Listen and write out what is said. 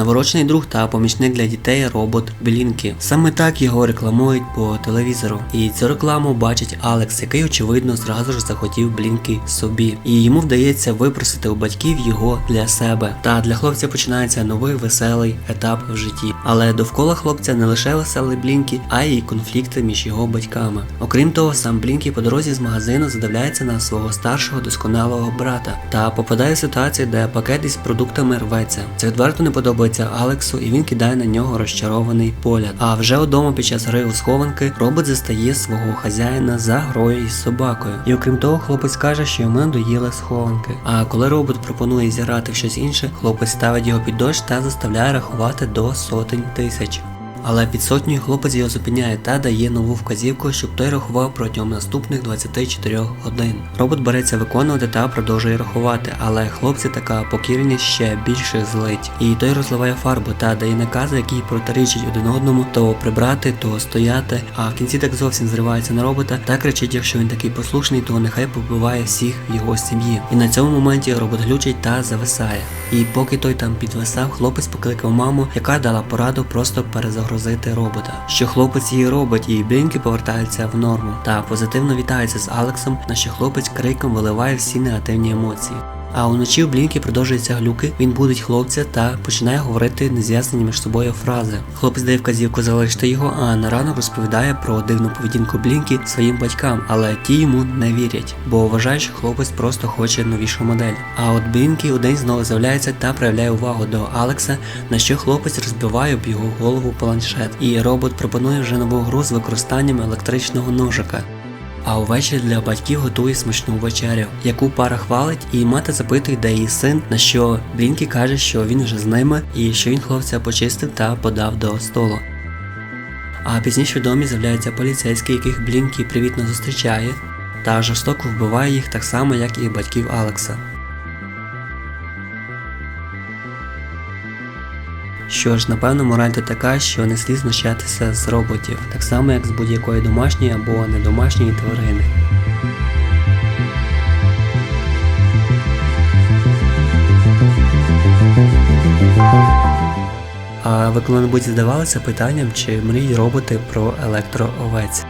наворочений друг та помічник для дітей робот Блінкі. Саме так його рекламують по телевізору. І цю рекламу бачить Алекс, який очевидно зразу ж захотів Блінкі собі. І йому вдається випросити у батьків його для себе. Та для хлопця починається новий веселий етап в житті. Але довкола хлопця не лише веселий Блінкі, а й конфлікти між його батьками. Окрім того, сам Блінкі по дорозі з магазину задивляється на свого старшого досконалого брата та попадає в ситуацію, де пакет із продуктами рветься. Це відверто не подобається Алексу, і він кидає на нього розчарований погляд. А вже вдома під час гри у схованки робот застає свого хазяїна за грою із собакою. І окрім того, хлопець каже, що йому надоїли схованки. А коли робот пропонує зіграти в щось інше, хлопець ставить його під дощ та заставляє рахувати до сотень тисяч. Але під сотнею хлопець його зупиняє та дає нову вказівку, щоб той рахував протягом наступних 24 годин. Робот береться виконувати та продовжує рахувати, але хлопці така покірність ще більше злить. І той розливає фарбу та дає накази, які протирічать один одному, то прибрати, то стояти. А в кінці так зовсім зривається на робота та кричить, якщо він такий послушний, то нехай побиває всіх в його сім'ї. І на цьому моменті робот глючить та зависає. І поки той там підвисав, хлопець покликав маму, яка дала пораду просто перезагрузити робота. Що хлопець її робить, і блінки повертаються в норму. Та позитивно вітається з Алексом, на що хлопець криком виливає всі негативні емоції. А уночі в Блінкі продовжуються глюки, він будить хлопця та починає говорити нез'яснені між собою фрази. Хлопець дає вказівку залишити його, а на ранок розповідає про дивну поведінку Блінкі своїм батькам, але ті йому не вірять, бо вважають, що хлопець просто хоче новішу модель. А от Блінкі у день знову з'являється та проявляє увагу до Алекса, на що хлопець розбиває об його голову планшет. І робот пропонує вже нову гру з використанням електричного ножика. А увечері для батьків готує смачну вечерю, яку пара хвалить, і мати запитує, де її син, на що Блінкі каже, що він вже з ними і що він хлопця почистив та подав до столу. А пізніше в домі з'являється поліцейський, яких Блінкі привітно зустрічає, та жорстоко вбиває їх так само, як і батьків Алекса. Що ж, напевно, мораль то така, що не слід знущатися з роботів, так само як з будь-якої домашньої або недомашньої тварини. А ви коли-небудь здавалися питанням, чи мріють роботи про електроовець?